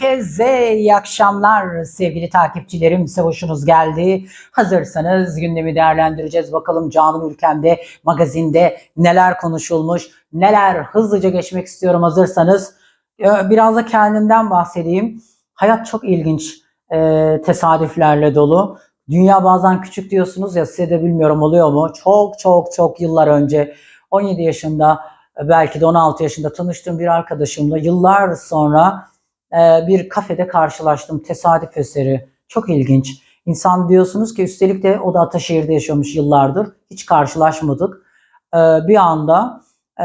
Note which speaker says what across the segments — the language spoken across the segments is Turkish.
Speaker 1: Herkese iyi akşamlar sevgili takipçilerim. Hoşunuz geldi. Hazırsanız gündemi değerlendireceğiz. Bakalım canım ülkemde, magazinde neler konuşulmuş, neler hızlıca geçmek istiyorum hazırsanız. Ee, Biraz da kendimden bahsedeyim. Hayat çok ilginç e, tesadüflerle dolu. Dünya bazen küçük diyorsunuz ya size de bilmiyorum oluyor mu? Çok çok çok yıllar önce 17 yaşında belki de 16 yaşında tanıştığım bir arkadaşımla yıllar sonra e, bir kafede karşılaştım. Tesadüf eseri. Çok ilginç. İnsan diyorsunuz ki üstelik de o da Ataşehir'de yaşamış yıllardır. Hiç karşılaşmadık. E, bir anda e,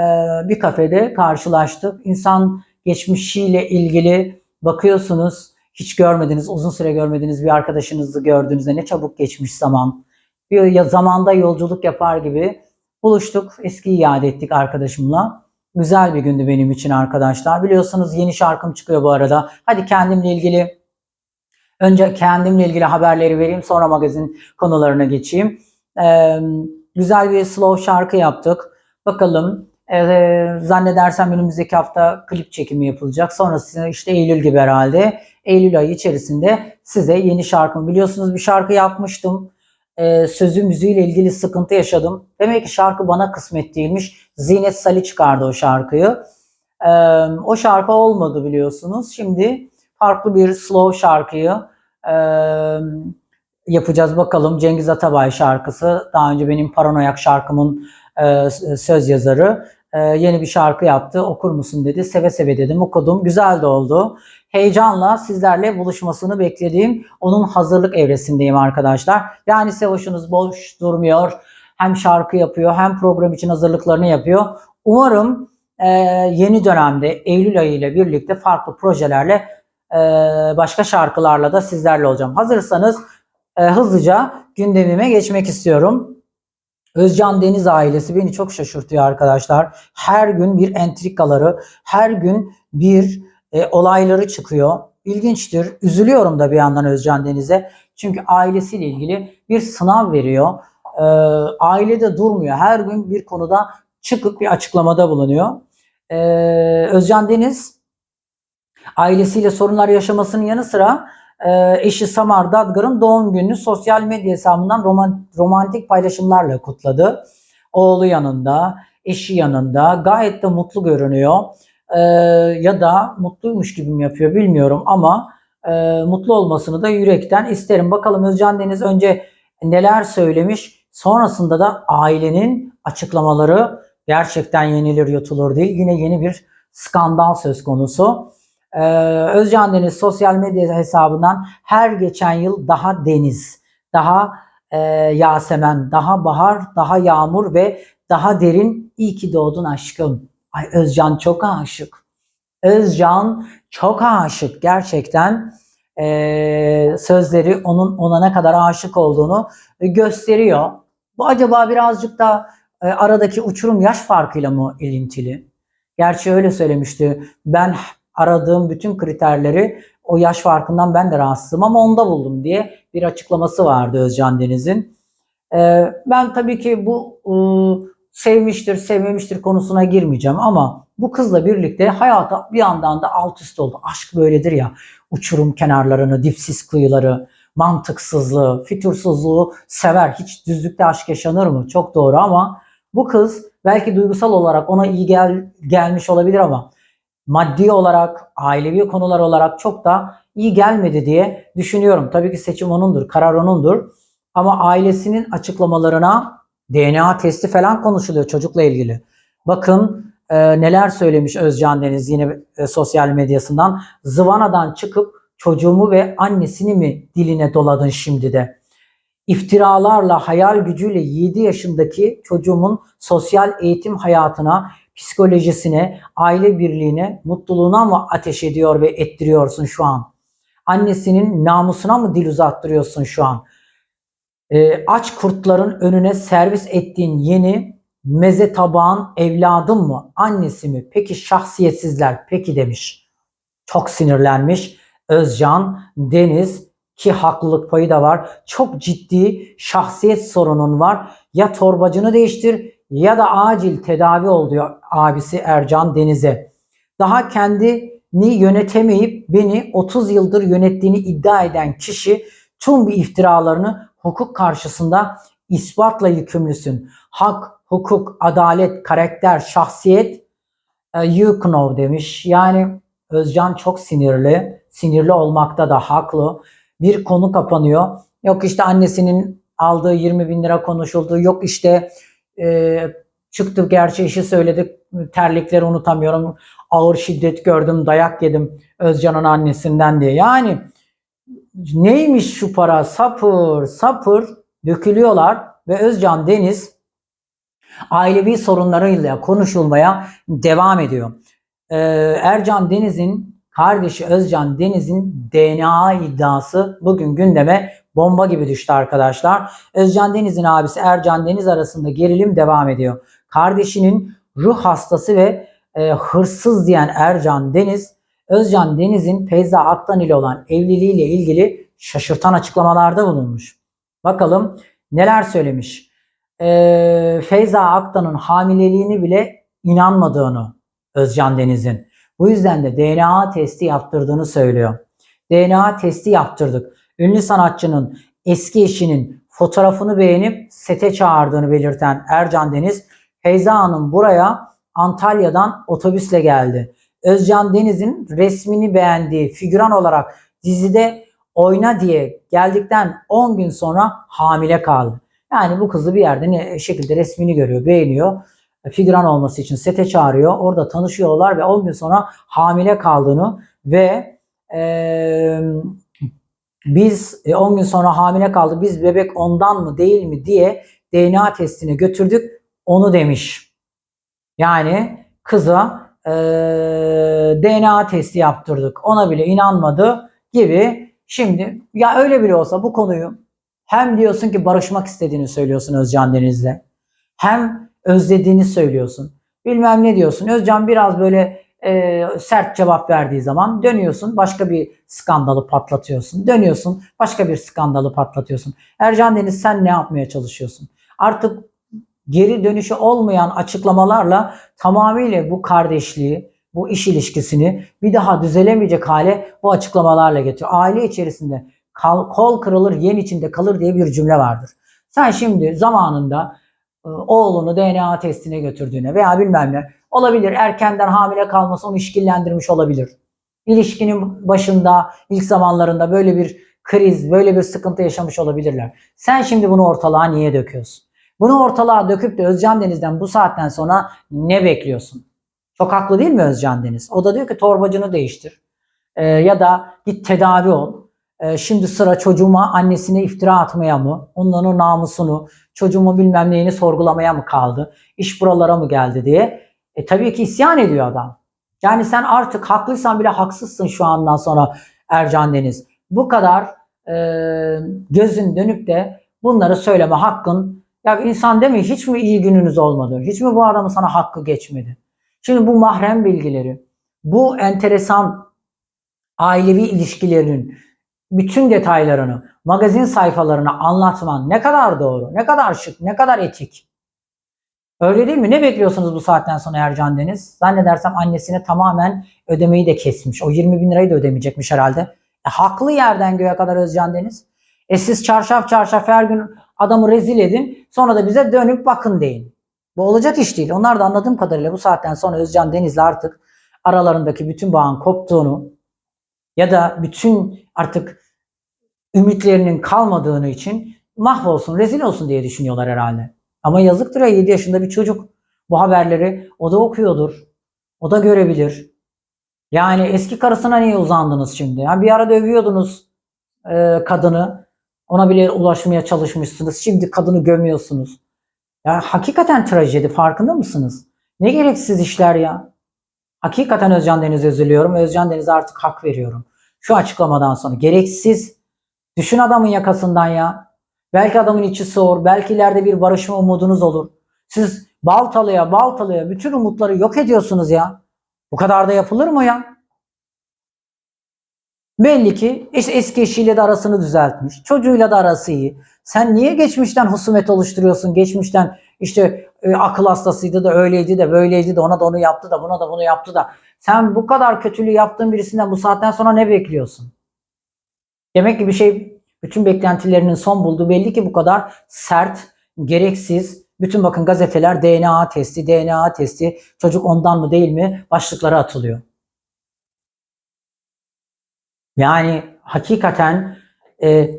Speaker 1: bir kafede karşılaştık. İnsan geçmişiyle ilgili bakıyorsunuz hiç görmediniz, uzun süre görmediğiniz bir arkadaşınızı gördüğünüzde ne çabuk geçmiş zaman. Bir zamanda yolculuk yapar gibi buluştuk. Eskiyi iade ettik arkadaşımla. Güzel bir gündü benim için arkadaşlar. Biliyorsunuz yeni şarkım çıkıyor bu arada. Hadi kendimle ilgili önce kendimle ilgili haberleri vereyim sonra magazin konularına geçeyim. Ee, güzel bir slow şarkı yaptık. Bakalım ee, zannedersem önümüzdeki hafta klip çekimi yapılacak. Sonrası işte Eylül gibi herhalde. Eylül ayı içerisinde size yeni şarkımı biliyorsunuz bir şarkı yapmıştım. Ee, sözü müziğiyle ilgili sıkıntı yaşadım. Demek ki şarkı bana kısmet değilmiş. Zinet Salih çıkardı o şarkıyı. Ee, o şarkı olmadı biliyorsunuz. Şimdi farklı bir slow şarkıyı e, yapacağız bakalım. Cengiz Atabay şarkısı. Daha önce benim Paranoyak şarkımın e, söz yazarı. E, yeni bir şarkı yaptı. Okur musun dedi. Seve seve dedim. Okudum. Güzel de oldu. Heyecanla sizlerle buluşmasını beklediğim onun hazırlık evresindeyim arkadaşlar. Yani size hoşunuz boş durmuyor. Hem şarkı yapıyor hem program için hazırlıklarını yapıyor. Umarım e, yeni dönemde Eylül ayı ile birlikte farklı projelerle e, başka şarkılarla da sizlerle olacağım. Hazırsanız e, hızlıca gündemime geçmek istiyorum. Özcan Deniz ailesi beni çok şaşırtıyor arkadaşlar. Her gün bir entrikaları, her gün bir e, olayları çıkıyor. İlginçtir. Üzülüyorum da bir yandan Özcan Deniz'e. Çünkü ailesiyle ilgili bir sınav veriyor. E, ailede durmuyor. Her gün bir konuda çıkıp bir açıklamada bulunuyor. E, Özcan Deniz ailesiyle sorunlar yaşamasının yanı sıra e, eşi Samar Dadgar'ın doğum gününü sosyal medya hesabından roman, romantik paylaşımlarla kutladı. Oğlu yanında, eşi yanında gayet de mutlu görünüyor. E, ya da mutluymuş gibi mi yapıyor bilmiyorum ama e, mutlu olmasını da yürekten isterim. Bakalım Özcan Deniz önce neler söylemiş sonrasında da ailenin açıklamaları gerçekten yenilir yutulur değil. Yine yeni bir skandal söz konusu. Ee, Özcan Deniz sosyal medya hesabından her geçen yıl daha deniz, daha e, Yasemen, daha bahar, daha yağmur ve daha derin iyi ki doğdun aşkım. Ay Özcan çok aşık. Özcan çok aşık gerçekten. Ee, sözleri onun ona ne kadar aşık olduğunu gösteriyor. Bu acaba birazcık da e, aradaki uçurum yaş farkıyla mı ilintili? Gerçi öyle söylemişti. Ben aradığım bütün kriterleri o yaş farkından ben de rahatsızım ama onda buldum diye bir açıklaması vardı Özcan Deniz'in. Ee, ben tabii ki bu ıı, sevmiştir, sevmemiştir konusuna girmeyeceğim ama bu kızla birlikte hayata bir yandan da alt üst oldu. Aşk böyledir ya. Uçurum kenarlarını, dipsiz kıyıları, mantıksızlığı, fütursuzluğu sever. Hiç düzlükte aşk yaşanır mı? Çok doğru ama bu kız belki duygusal olarak ona iyi gel, gelmiş olabilir ama maddi olarak, ailevi konular olarak çok da iyi gelmedi diye düşünüyorum. Tabii ki seçim onundur, karar onundur. Ama ailesinin açıklamalarına DNA testi falan konuşuluyor çocukla ilgili. Bakın e, neler söylemiş Özcan Deniz yine e, sosyal medyasından. Zıvanadan çıkıp çocuğumu ve annesini mi diline doladın şimdi de? İftiralarla, hayal gücüyle 7 yaşındaki çocuğumun sosyal eğitim hayatına, psikolojisine, aile birliğine, mutluluğuna mı ateş ediyor ve ettiriyorsun şu an? Annesinin namusuna mı dil uzattırıyorsun şu an? Ee, aç kurtların önüne servis ettiğin yeni meze tabağın evladım mı, annesi mi? Peki şahsiyetsizler, peki demiş. Çok sinirlenmiş Özcan Deniz ki haklılık payı da var. Çok ciddi şahsiyet sorunun var. Ya torbacını değiştir ya da acil tedavi ol diyor abisi Ercan Deniz'e. Daha kendi ni yönetemeyip beni 30 yıldır yönettiğini iddia eden kişi tüm bu iftiralarını hukuk karşısında ispatla yükümlüsün. Hak, hukuk, adalet, karakter, şahsiyet e, you know demiş. Yani Özcan çok sinirli. Sinirli olmakta da haklı. Bir konu kapanıyor. Yok işte annesinin aldığı 20 bin lira konuşuldu. Yok işte e, çıktı gerçi işi söyledik. Terlikleri unutamıyorum. Ağır şiddet gördüm, dayak yedim Özcan'ın annesinden diye. Yani neymiş şu para? Sapır sapır dökülüyorlar ve Özcan Deniz ailevi sorunlarıyla konuşulmaya devam ediyor. Ee, Ercan Deniz'in kardeşi Özcan Deniz'in DNA iddiası bugün gündeme bomba gibi düştü arkadaşlar. Özcan Deniz'in abisi Ercan Deniz arasında gerilim devam ediyor. Kardeşinin ruh hastası ve e, hırsız diyen Ercan Deniz, Özcan Deniz'in Feyza Aktan ile olan evliliğiyle ilgili şaşırtan açıklamalarda bulunmuş. Bakalım neler söylemiş. Ee, Feyza Aktan'ın hamileliğini bile inanmadığını Özcan Deniz'in. Bu yüzden de DNA testi yaptırdığını söylüyor. DNA testi yaptırdık. Ünlü sanatçının eski eşinin fotoğrafını beğenip sete çağırdığını belirten Ercan Deniz, Feyza Hanım buraya Antalya'dan otobüsle geldi. Özcan Deniz'in resmini beğendiği figüran olarak dizide oyna diye geldikten 10 gün sonra hamile kaldı. Yani bu kızı bir yerde ne şekilde resmini görüyor, beğeniyor. Figüran olması için sete çağırıyor. Orada tanışıyorlar ve 10 gün sonra hamile kaldığını ve eee biz e, 10 gün sonra hamile kaldı. Biz bebek ondan mı değil mi diye DNA testine götürdük. Onu demiş. Yani kıza e, DNA testi yaptırdık. Ona bile inanmadı gibi. Şimdi ya öyle bile olsa bu konuyu hem diyorsun ki barışmak istediğini söylüyorsun Özcan Deniz'le. Hem özlediğini söylüyorsun. Bilmem ne diyorsun. Özcan biraz böyle e, sert cevap verdiği zaman dönüyorsun başka bir skandalı patlatıyorsun. Dönüyorsun başka bir skandalı patlatıyorsun. Ercan Deniz sen ne yapmaya çalışıyorsun? Artık geri dönüşü olmayan açıklamalarla tamamıyla bu kardeşliği, bu iş ilişkisini bir daha düzelemeyecek hale bu açıklamalarla getiriyor. Aile içerisinde kal, kol kırılır yen içinde kalır diye bir cümle vardır. Sen şimdi zamanında oğlunu DNA testine götürdüğüne veya bilmem ne olabilir erkenden hamile kalması onu işkillendirmiş olabilir. İlişkinin başında ilk zamanlarında böyle bir kriz, böyle bir sıkıntı yaşamış olabilirler. Sen şimdi bunu ortalığa niye döküyorsun? Bunu ortalığa döküp de Özcan Deniz'den bu saatten sonra ne bekliyorsun? Çok haklı değil mi Özcan Deniz? O da diyor ki torbacını değiştir. Ee, ya da git tedavi ol. Ee, şimdi sıra çocuğuma annesine iftira atmaya mı? Onların namusunu, çocuğumun bilmem neyini sorgulamaya mı kaldı? İş buralara mı geldi diye. E tabii ki isyan ediyor adam. Yani sen artık haklıysan bile haksızsın şu andan sonra Ercan Deniz. Bu kadar e, gözün dönüp de bunları söyleme hakkın. Ya insan mi hiç mi iyi gününüz olmadı? Hiç mi bu adamın sana hakkı geçmedi? Şimdi bu mahrem bilgileri, bu enteresan ailevi ilişkilerinin bütün detaylarını magazin sayfalarına anlatman ne kadar doğru, ne kadar şık, ne kadar etik. Öyle değil mi? Ne bekliyorsunuz bu saatten sonra Ercan Deniz? Zannedersem annesine tamamen ödemeyi de kesmiş. O 20 bin lirayı da ödemeyecekmiş herhalde. E, haklı yerden göğe kadar Özcan Deniz. E siz çarşaf çarşaf her gün adamı rezil edin. Sonra da bize dönüp bakın deyin. Bu olacak iş değil. Onlar da anladığım kadarıyla bu saatten sonra Özcan Deniz'le artık aralarındaki bütün bağın koptuğunu ya da bütün artık ümitlerinin kalmadığını için mahvolsun, rezil olsun diye düşünüyorlar herhalde. Ama yazıktır ya 7 yaşında bir çocuk. Bu haberleri o da okuyordur. O da görebilir. Yani eski karısına niye uzandınız şimdi? Yani bir ara dövüyordunuz e, kadını. Ona bile ulaşmaya çalışmışsınız. Şimdi kadını gömüyorsunuz. Ya hakikaten trajedi farkında mısınız? Ne gereksiz işler ya. Hakikaten Özcan Deniz'e üzülüyorum. Özcan Deniz'e artık hak veriyorum. Şu açıklamadan sonra gereksiz. Düşün adamın yakasından ya. Belki adamın içi soğur. Belki ileride bir barışma umudunuz olur. Siz baltalıya baltalıya bütün umutları yok ediyorsunuz ya. Bu kadar da yapılır mı ya? Belli ki eski eşiyle de arasını düzeltmiş. Çocuğuyla da arası iyi. Sen niye geçmişten husumet oluşturuyorsun? Geçmişten işte e, akıl hastasıydı da öyleydi de böyleydi de ona da onu yaptı da buna da bunu yaptı da. Sen bu kadar kötülüğü yaptığın birisinden bu saatten sonra ne bekliyorsun? Demek ki bir şey bütün beklentilerinin son bulduğu belli ki bu kadar sert, gereksiz. Bütün bakın gazeteler DNA testi, DNA testi, çocuk ondan mı değil mi başlıkları atılıyor. Yani hakikaten e,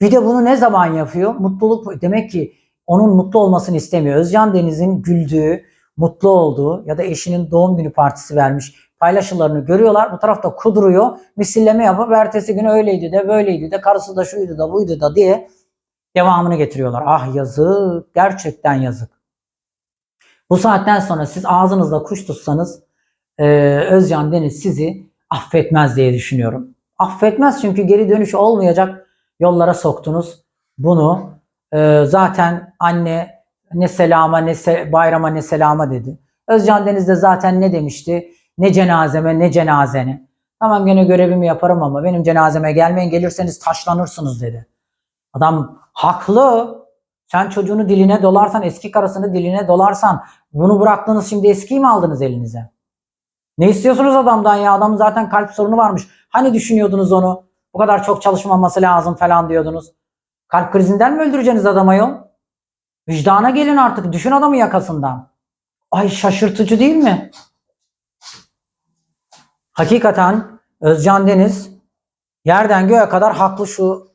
Speaker 1: bir de bunu ne zaman yapıyor? Mutluluk demek ki onun mutlu olmasını istemiyor. Özcan Deniz'in güldüğü, mutlu olduğu ya da eşinin doğum günü partisi vermiş paylaşımlarını görüyorlar. Bu tarafta kuduruyor. Misilleme yapıp ertesi gün öyleydi de böyleydi de karısı da şuydu da buydu da diye devamını getiriyorlar. Ah yazık. Gerçekten yazık. Bu saatten sonra siz ağzınızda kuş tutsanız e, Özcan Deniz sizi affetmez diye düşünüyorum. Affetmez çünkü geri dönüş olmayacak yollara soktunuz. Bunu e, zaten anne ne selama ne se- bayrama ne selama dedi. Özcan Deniz de zaten ne demişti? Ne cenazeme ne cenazene. Tamam gene görevimi yaparım ama benim cenazeme gelmeyin gelirseniz taşlanırsınız dedi. Adam haklı. Sen çocuğunu diline dolarsan, eski karısını diline dolarsan bunu bıraktınız şimdi eskiyi mi aldınız elinize? Ne istiyorsunuz adamdan ya? Adamın zaten kalp sorunu varmış. Hani düşünüyordunuz onu? Bu kadar çok çalışmaması lazım falan diyordunuz. Kalp krizinden mi öldüreceksiniz adamı yol? Vicdana gelin artık. Düşün adamı yakasından. Ay şaşırtıcı değil mi? Hakikaten Özcan Deniz yerden göğe kadar haklı şu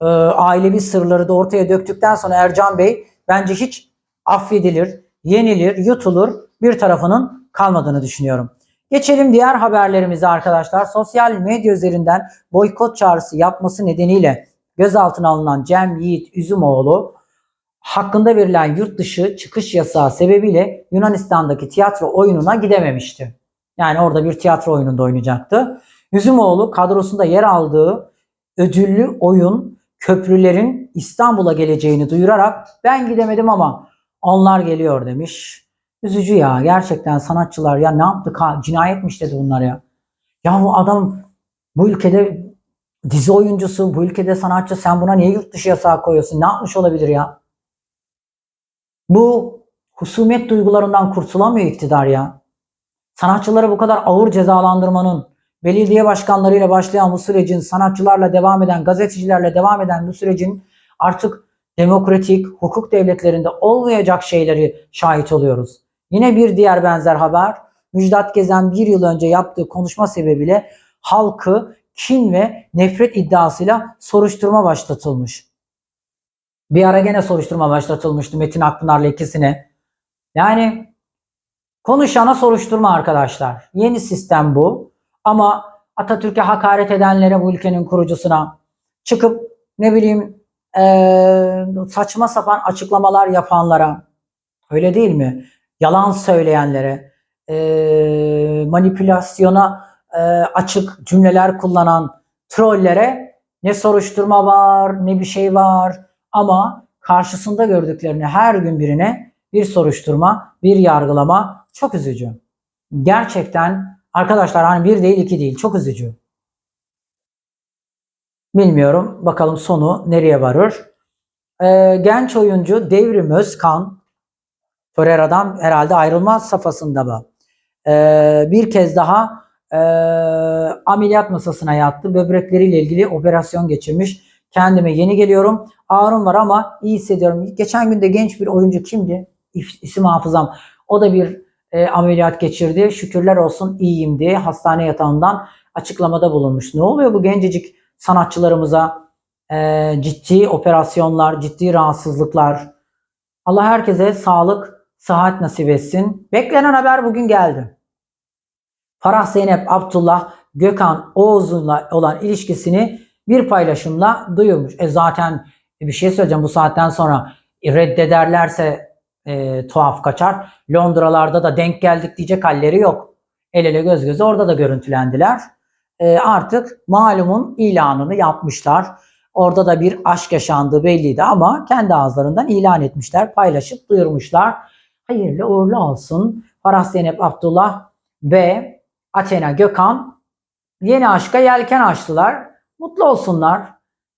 Speaker 1: e, ailevi sırları da ortaya döktükten sonra Ercan Bey bence hiç affedilir, yenilir, yutulur bir tarafının kalmadığını düşünüyorum. Geçelim diğer haberlerimize arkadaşlar. Sosyal medya üzerinden boykot çağrısı yapması nedeniyle gözaltına alınan Cem Yiğit Üzümoğlu hakkında verilen yurt dışı çıkış yasağı sebebiyle Yunanistan'daki tiyatro oyununa gidememişti. Yani orada bir tiyatro oyununda oynayacaktı. Üzümoğlu kadrosunda yer aldığı ödüllü oyun köprülerin İstanbul'a geleceğini duyurarak ben gidemedim ama onlar geliyor demiş. Üzücü ya gerçekten sanatçılar ya ne yaptık ha cinayetmiş dedi bunlar ya. Ya bu adam bu ülkede dizi oyuncusu, bu ülkede sanatçı sen buna niye yurt dışı yasağı koyuyorsun? Ne yapmış olabilir ya? Bu husumet duygularından kurtulamıyor iktidar ya. Sanatçıları bu kadar ağır cezalandırmanın, belediye başkanlarıyla başlayan bu sürecin, sanatçılarla devam eden, gazetecilerle devam eden bu sürecin artık demokratik, hukuk devletlerinde olmayacak şeyleri şahit oluyoruz. Yine bir diğer benzer haber, Müjdat Gezen bir yıl önce yaptığı konuşma sebebiyle halkı kin ve nefret iddiasıyla soruşturma başlatılmış. Bir ara gene soruşturma başlatılmıştı Metin Akpınar'la ikisine. Yani konuşana soruşturma arkadaşlar. Yeni sistem bu. Ama Atatürk'e hakaret edenlere bu ülkenin kurucusuna çıkıp ne bileyim saçma sapan açıklamalar yapanlara öyle değil mi? Yalan söyleyenlere manipülasyona açık cümleler kullanan trollere ne soruşturma var ne bir şey var ama karşısında gördüklerini her gün birine bir soruşturma, bir yargılama çok üzücü. Gerçekten arkadaşlar hani bir değil iki değil çok üzücü. Bilmiyorum bakalım sonu nereye varır. Ee, genç oyuncu Devrim Özkan Torreira'dan herhalde ayrılma safhasında mı? Ee, bir kez daha e, ameliyat masasına yattı. Böbrekleriyle ilgili operasyon geçirmiş. Kendime yeni geliyorum. Ağrım var ama iyi hissediyorum. Geçen gün de genç bir oyuncu kimdi? İsim hafızam. O da bir e, ameliyat geçirdi. Şükürler olsun iyiyim diye hastane yatağından açıklamada bulunmuş. Ne oluyor bu gencecik sanatçılarımıza? E, ciddi operasyonlar, ciddi rahatsızlıklar. Allah herkese sağlık, sıhhat nasip etsin. Beklenen haber bugün geldi. Farah Zeynep Abdullah Gökhan Oğuz'la olan ilişkisini bir paylaşımla duyurmuş. E zaten bir şey söyleyeceğim bu saatten sonra reddederlerse e, tuhaf kaçar. Londralarda da denk geldik diyecek halleri yok. El ele göz göze orada da görüntülendiler. E, artık malumun ilanını yapmışlar. Orada da bir aşk yaşandığı belliydi ama kendi ağızlarından ilan etmişler, paylaşıp duyurmuşlar. Hayırlı uğurlu olsun. Farah Zeynep Abdullah ve Athena Gökhan yeni aşka yelken açtılar. Mutlu olsunlar.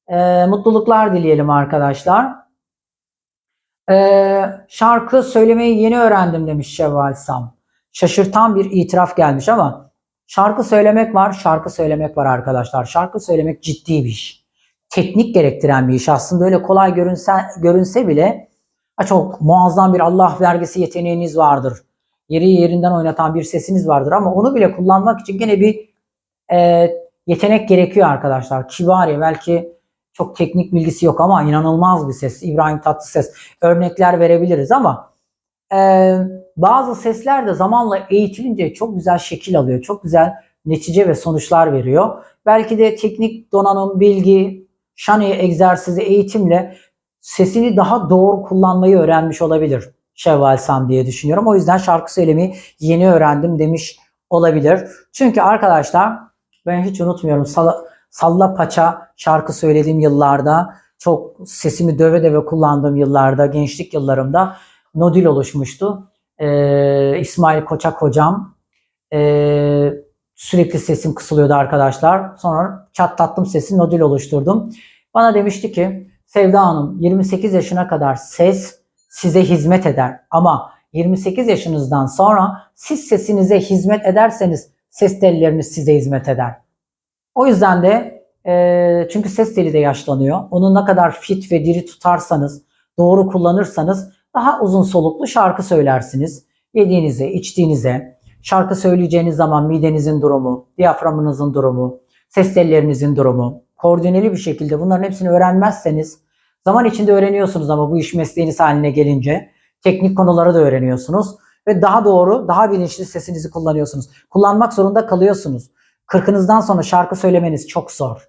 Speaker 1: E, mutluluklar dileyelim arkadaşlar. E, şarkı söylemeyi yeni öğrendim demiş Şevval Sam. şaşırtan bir itiraf gelmiş ama şarkı söylemek var, şarkı söylemek var arkadaşlar. Şarkı söylemek ciddi bir iş. Teknik gerektiren bir iş. Aslında öyle kolay görünse, görünse bile çok muazzam bir Allah vergisi yeteneğiniz vardır. Yeri yerinden oynatan bir sesiniz vardır ama onu bile kullanmak için gene bir e, yetenek gerekiyor arkadaşlar. Kibari belki çok teknik bilgisi yok ama inanılmaz bir ses. İbrahim Tatlıses örnekler verebiliriz ama e, bazı sesler de zamanla eğitilince çok güzel şekil alıyor. Çok güzel netice ve sonuçlar veriyor. Belki de teknik donanım, bilgi, şani egzersizi, eğitimle sesini daha doğru kullanmayı öğrenmiş olabilir Şevval Sam diye düşünüyorum. O yüzden şarkı söylemeyi yeni öğrendim demiş olabilir. Çünkü arkadaşlar ben hiç unutmuyorum salla, salla paça şarkı söylediğim yıllarda çok sesimi döve döve kullandığım yıllarda gençlik yıllarımda nodül oluşmuştu. Ee, İsmail Koçak hocam ee, sürekli sesim kısılıyordu arkadaşlar. Sonra çatlattım sesi nodül oluşturdum. Bana demişti ki Sevda Hanım 28 yaşına kadar ses size hizmet eder ama 28 yaşınızdan sonra siz sesinize hizmet ederseniz ses telleriniz size hizmet eder. O yüzden de e, çünkü ses teli de yaşlanıyor. Onu ne kadar fit ve diri tutarsanız, doğru kullanırsanız daha uzun soluklu şarkı söylersiniz. Yediğinize, içtiğinize, şarkı söyleyeceğiniz zaman midenizin durumu, diyaframınızın durumu, ses tellerinizin durumu, koordineli bir şekilde bunların hepsini öğrenmezseniz zaman içinde öğreniyorsunuz ama bu iş mesleğiniz haline gelince teknik konuları da öğreniyorsunuz ve daha doğru, daha bilinçli sesinizi kullanıyorsunuz. Kullanmak zorunda kalıyorsunuz. 40'ınızdan sonra şarkı söylemeniz çok zor.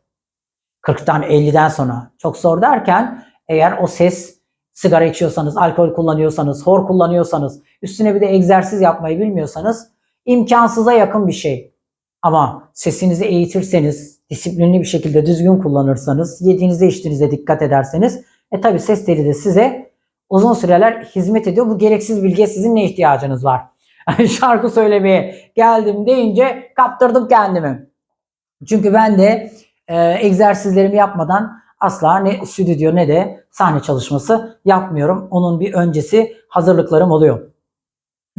Speaker 1: 40'tan 50'den sonra çok zor derken eğer o ses sigara içiyorsanız, alkol kullanıyorsanız, hor kullanıyorsanız, üstüne bir de egzersiz yapmayı bilmiyorsanız imkansıza yakın bir şey. Ama sesinizi eğitirseniz, disiplinli bir şekilde düzgün kullanırsanız, yediğinize içtiğinize dikkat ederseniz, e tabi ses teli de size uzun süreler hizmet ediyor. Bu gereksiz bilgiye sizin ne ihtiyacınız var? Şarkı söylemeye geldim deyince kaptırdım kendimi. Çünkü ben de e, egzersizlerimi yapmadan asla ne stüdyo ne de sahne çalışması yapmıyorum. Onun bir öncesi hazırlıklarım oluyor.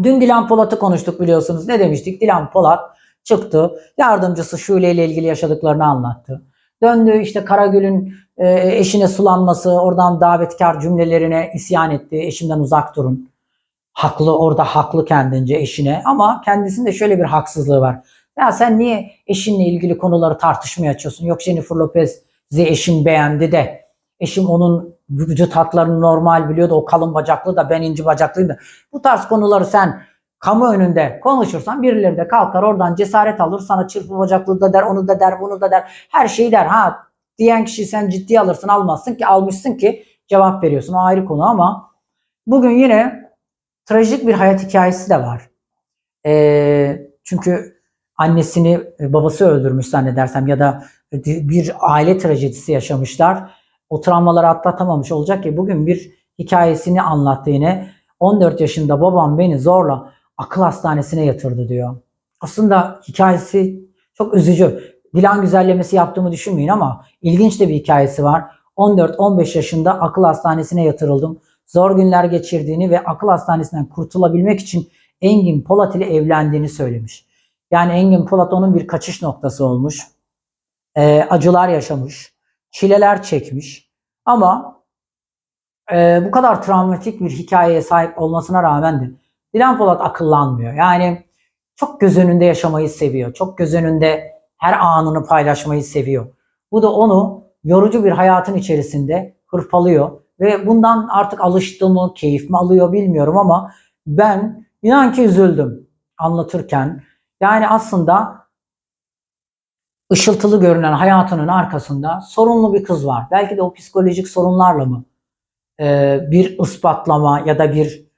Speaker 1: Dün Dilan Polat'ı konuştuk biliyorsunuz. Ne demiştik? Dilan Polat çıktı. Yardımcısı Şule ile ilgili yaşadıklarını anlattı. Döndü işte Karagül'ün e, eşine sulanması, oradan davetkar cümlelerine isyan etti. Eşimden uzak durun. Haklı orada haklı kendince eşine ama kendisinde şöyle bir haksızlığı var. Ya sen niye eşinle ilgili konuları tartışmaya açıyorsun? Yok Jennifer Lopez'i eşim beğendi de eşim onun vücut hatlarını normal biliyordu. O kalın bacaklı da ben ince bacaklıyım da. Bu tarz konuları sen kamu önünde konuşursan birileri de kalkar oradan cesaret alır. Sana çırpı bacaklı da der, onu da der, bunu da der. Her şeyi der. Ha diyen kişi sen ciddiye alırsın almazsın ki almışsın ki cevap veriyorsun. O ayrı konu ama bugün yine trajik bir hayat hikayesi de var. Ee, çünkü annesini babası öldürmüş zannedersem ya da bir aile trajedisi yaşamışlar. O travmaları atlatamamış olacak ki bugün bir hikayesini anlattı yine. 14 yaşında babam beni zorla akıl hastanesine yatırdı diyor. Aslında hikayesi çok üzücü. Dilan güzellemesi yaptığımı düşünmeyin ama ilginç de bir hikayesi var. 14-15 yaşında akıl hastanesine yatırıldım. Zor günler geçirdiğini ve akıl hastanesinden kurtulabilmek için Engin Polat ile evlendiğini söylemiş. Yani Engin Polat onun bir kaçış noktası olmuş. Ee, acılar yaşamış. Çileler çekmiş. Ama e, bu kadar travmatik bir hikayeye sahip olmasına rağmen de Dilan Polat akıllanmıyor. Yani çok göz önünde yaşamayı seviyor. Çok göz önünde her anını paylaşmayı seviyor. Bu da onu yorucu bir hayatın içerisinde hırpalıyor. Ve bundan artık alıştı mı, keyif mi alıyor bilmiyorum ama ben inan ki üzüldüm anlatırken. Yani aslında ışıltılı görünen hayatının arkasında sorunlu bir kız var. Belki de o psikolojik sorunlarla mı ee, bir ispatlama ya da bir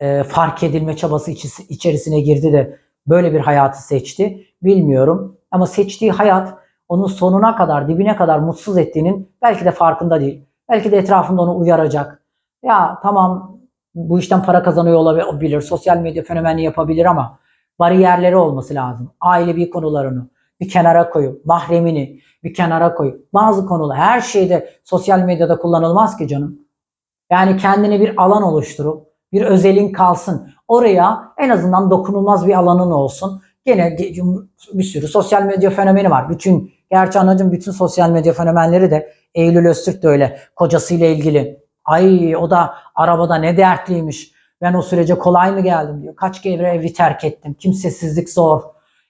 Speaker 1: e, fark edilme çabası içerisine girdi de böyle bir hayatı seçti bilmiyorum. Ama seçtiği hayat onu sonuna kadar, dibine kadar mutsuz ettiğinin belki de farkında değil. Belki de etrafında onu uyaracak. Ya tamam bu işten para kazanıyor olabilir, sosyal medya fenomeni yapabilir ama bariyerleri olması lazım. Ailevi konularını bir kenara koyup, mahremini bir kenara koyup, bazı konular her şeyde sosyal medyada kullanılmaz ki canım. Yani kendine bir alan oluşturup, Bir özelin kalsın. Oraya en azından dokunulmaz bir alanın olsun. Gene ge- bir sürü sosyal medya fenomeni var. Bütün gerçi anacığım bütün sosyal medya fenomenleri de Eylül Öztürk de öyle kocasıyla ilgili. Ay o da arabada ne dertliymiş. Ben o sürece kolay mı geldim diyor. Kaç kere evi terk ettim. Kimsesizlik zor.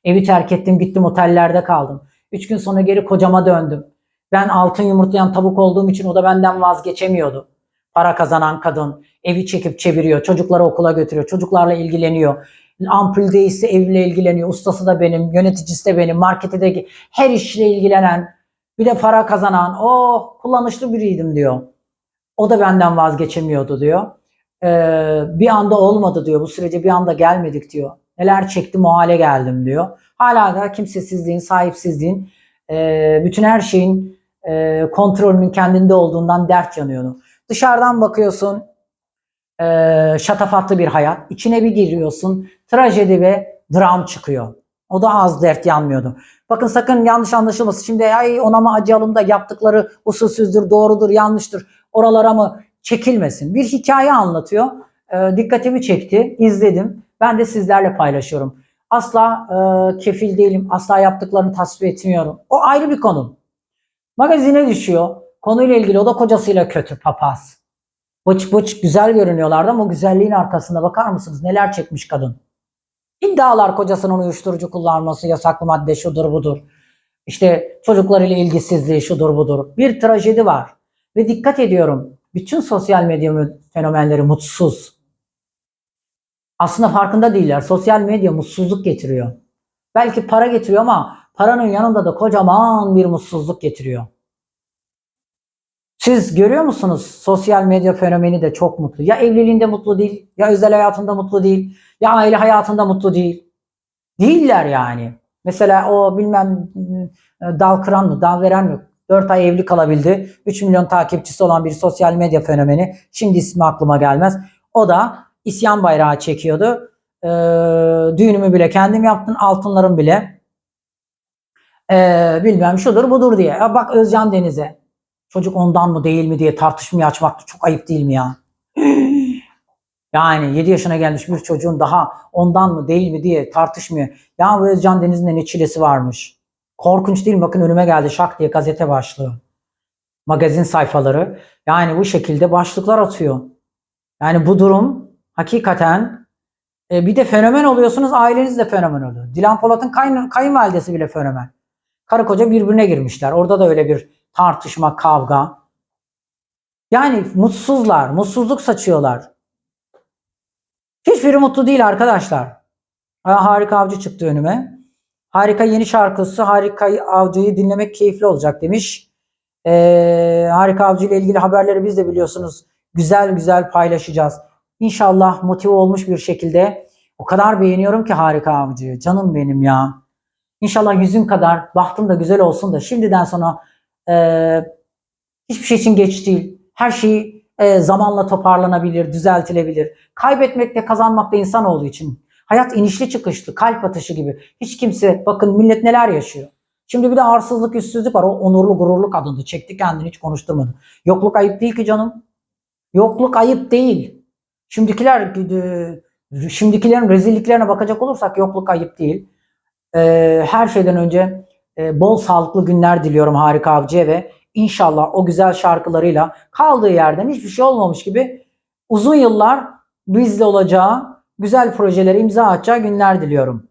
Speaker 1: Evi terk ettim gittim otellerde kaldım. Üç gün sonra geri kocama döndüm. Ben altın yumurtlayan tavuk olduğum için o da benden vazgeçemiyordu. Para kazanan kadın. Evi çekip çeviriyor. Çocukları okula götürüyor. Çocuklarla ilgileniyor. Ampul değilse evle ilgileniyor. Ustası da benim. Yöneticisi de benim. Markete de her işle ilgilenen. Bir de para kazanan. Oh kullanışlı biriydim diyor. O da benden vazgeçemiyordu diyor. Ee, bir anda olmadı diyor. Bu sürece bir anda gelmedik diyor. Neler çektim o hale geldim diyor. Hala da kimsesizliğin, sahipsizliğin, e, bütün her şeyin e, kontrolünün kendinde olduğundan dert yanıyordu. Dışarıdan bakıyorsun e, şatafatlı bir hayat. İçine bir giriyorsun trajedi ve dram çıkıyor. O da az dert yanmıyordu. Bakın sakın yanlış anlaşılmasın. Şimdi ay ona mı acıyalım da yaptıkları usulsüzdür, doğrudur, yanlıştır. Oralara mı çekilmesin. Bir hikaye anlatıyor. E, dikkatimi çekti. izledim. Ben de sizlerle paylaşıyorum. Asla e, kefil değilim. Asla yaptıklarını tasvip etmiyorum. O ayrı bir konu. Magazine düşüyor. Konuyla ilgili o da kocasıyla kötü papaz. Bıç bıç güzel görünüyorlardı ama o güzelliğin arkasında bakar mısınız? Neler çekmiş kadın. İddialar kocasının uyuşturucu kullanması, yasaklı madde şudur budur. İşte çocuklarıyla ilgisizliği şudur budur. Bir trajedi var. Ve dikkat ediyorum. Bütün sosyal medya fenomenleri mutsuz. Aslında farkında değiller. Sosyal medya mutsuzluk getiriyor. Belki para getiriyor ama paranın yanında da kocaman bir mutsuzluk getiriyor. Siz görüyor musunuz? Sosyal medya fenomeni de çok mutlu. Ya evliliğinde mutlu değil, ya özel hayatında mutlu değil, ya aile hayatında mutlu değil. Değiller yani. Mesela o bilmem e, dal kıran mı, dal veren mi? 4 ay evli kalabildi. 3 milyon takipçisi olan bir sosyal medya fenomeni. Şimdi ismi aklıma gelmez. O da isyan bayrağı çekiyordu. Ee, düğünümü bile kendim yaptım. Altınlarım bile ee, bilmem şudur budur diye. Ya bak Özcan Deniz'e. Çocuk ondan mı değil mi diye tartışmayı açmak da çok ayıp değil mi ya? Yani 7 yaşına gelmiş bir çocuğun daha ondan mı değil mi diye tartışmıyor. Ya bu Özcan Deniz'in de ne çilesi varmış. Korkunç değil mi? Bakın önüme geldi şak diye gazete başlığı. Magazin sayfaları. Yani bu şekilde başlıklar atıyor. Yani bu durum hakikaten e, bir de fenomen oluyorsunuz aileniz de fenomen oluyor. Dilan Polat'ın kayın, kayınvalidesi bile fenomen. Karı koca birbirine girmişler. Orada da öyle bir tartışma, kavga. Yani mutsuzlar, mutsuzluk saçıyorlar. Hiçbiri mutlu değil arkadaşlar. Ha, Harika Avcı çıktı önüme. Harika yeni şarkısı Harika Avcı'yı dinlemek keyifli olacak demiş. Ee, Harika Avcı ile ilgili haberleri biz de biliyorsunuz güzel güzel paylaşacağız. İnşallah motive olmuş bir şekilde o kadar beğeniyorum ki Harika Avcı'yı. Canım benim ya. İnşallah yüzüm kadar bahtım da güzel olsun da şimdiden sonra e, hiçbir şey için geç değil. Her şey e, zamanla toparlanabilir, düzeltilebilir. Kaybetmek de kazanmak da insanoğlu için. Hayat inişli çıkışlı, kalp atışı gibi. Hiç kimse, bakın millet neler yaşıyor. Şimdi bir de arsızlık, üstsüzlük var. O onurlu, gururlu kadındı. Çekti kendini, hiç konuşturmadı. Yokluk ayıp değil ki canım. Yokluk ayıp değil. Şimdikiler, şimdikilerin rezilliklerine bakacak olursak yokluk ayıp değil. E, her şeyden önce e, bol sağlıklı günler diliyorum Harika Avcı'ya ve inşallah o güzel şarkılarıyla kaldığı yerden hiçbir şey olmamış gibi uzun yıllar bizle olacağı güzel projelere imza atacağı günler diliyorum.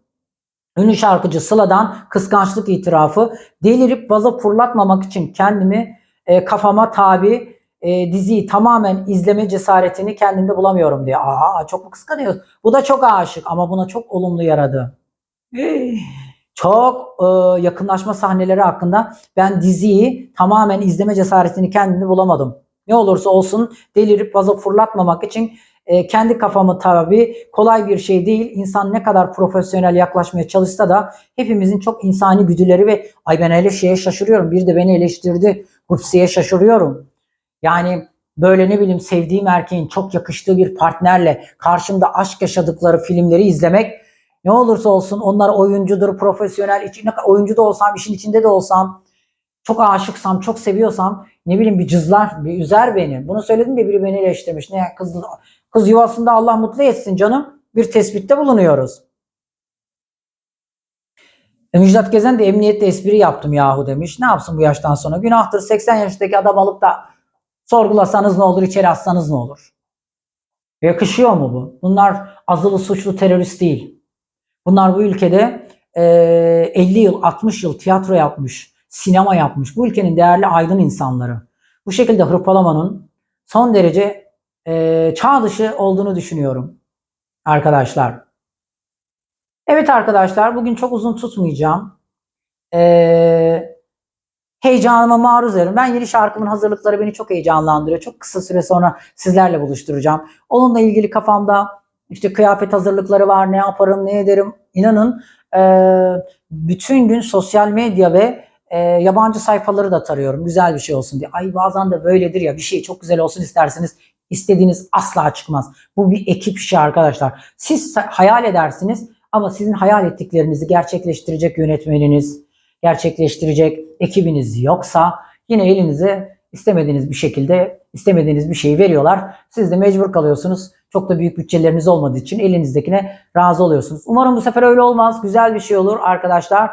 Speaker 1: Ünlü şarkıcı Sıla'dan kıskançlık itirafı delirip vaza fırlatmamak için kendimi e, kafama tabi e, diziyi tamamen izleme cesaretini kendimde bulamıyorum diye. Aa çok mu kıskanıyoruz? Bu da çok aşık ama buna çok olumlu yaradı. Çok e, yakınlaşma sahneleri hakkında ben diziyi tamamen izleme cesaretini kendimde bulamadım. Ne olursa olsun delirip vaza fırlatmamak için e, kendi kafamı tabi kolay bir şey değil. İnsan ne kadar profesyonel yaklaşmaya çalışsa da hepimizin çok insani güdüleri ve ay ben hele şeye şaşırıyorum. Bir de beni eleştirdi. Hupsiye şaşırıyorum. Yani böyle ne bileyim sevdiğim erkeğin çok yakıştığı bir partnerle karşımda aşk yaşadıkları filmleri izlemek ne olursa olsun onlar oyuncudur, profesyonel, içinde, oyuncu da olsam, işin içinde de olsam, çok aşıksam, çok seviyorsam ne bileyim bir cızlar, bir üzer beni. Bunu söyledim de biri beni eleştirmiş. Ne kız Kız yuvasında Allah mutlu etsin canım. Bir tespitte bulunuyoruz. E, Müjdat Gezen de emniyette espri yaptım yahu demiş. Ne yapsın bu yaştan sonra? Günahtır 80 yaşındaki adam alıp da sorgulasanız ne olur, içeri atsanız ne olur? Yakışıyor mu bu? Bunlar azılı suçlu terörist değil. Bunlar bu ülkede e, 50 yıl, 60 yıl tiyatro yapmış, sinema yapmış. Bu ülkenin değerli aydın insanları. Bu şekilde hırpalamanın son derece e, çağ dışı olduğunu düşünüyorum arkadaşlar. Evet arkadaşlar bugün çok uzun tutmayacağım. Ee, heyecanıma maruz verin. Ben yeni şarkımın hazırlıkları beni çok heyecanlandırıyor. Çok kısa süre sonra sizlerle buluşturacağım. Onunla ilgili kafamda işte kıyafet hazırlıkları var. Ne yaparım, ne ederim. İnanın e, bütün gün sosyal medya ve e, yabancı sayfaları da tarıyorum. Güzel bir şey olsun diye. Ay bazen de böyledir ya bir şey çok güzel olsun isterseniz istediğiniz asla çıkmaz. Bu bir ekip işi arkadaşlar. Siz hayal edersiniz ama sizin hayal ettiklerinizi gerçekleştirecek yönetmeniniz, gerçekleştirecek ekibiniz yoksa yine elinize istemediğiniz bir şekilde istemediğiniz bir şeyi veriyorlar. Siz de mecbur kalıyorsunuz. Çok da büyük bütçeleriniz olmadığı için elinizdekine razı oluyorsunuz. Umarım bu sefer öyle olmaz. Güzel bir şey olur arkadaşlar.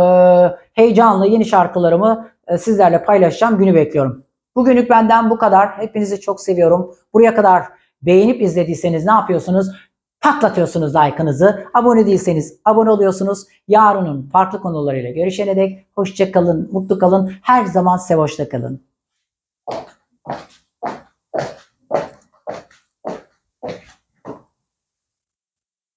Speaker 1: Ee, heyecanla yeni şarkılarımı e, sizlerle paylaşacağım. Günü bekliyorum. Bugünlük benden bu kadar. Hepinizi çok seviyorum. Buraya kadar beğenip izlediyseniz ne yapıyorsunuz? Patlatıyorsunuz like'ınızı. Abone değilseniz abone oluyorsunuz. Yarının farklı konularıyla görüşene dek hoşça kalın, mutlu kalın. Her zaman sevoşta kalın.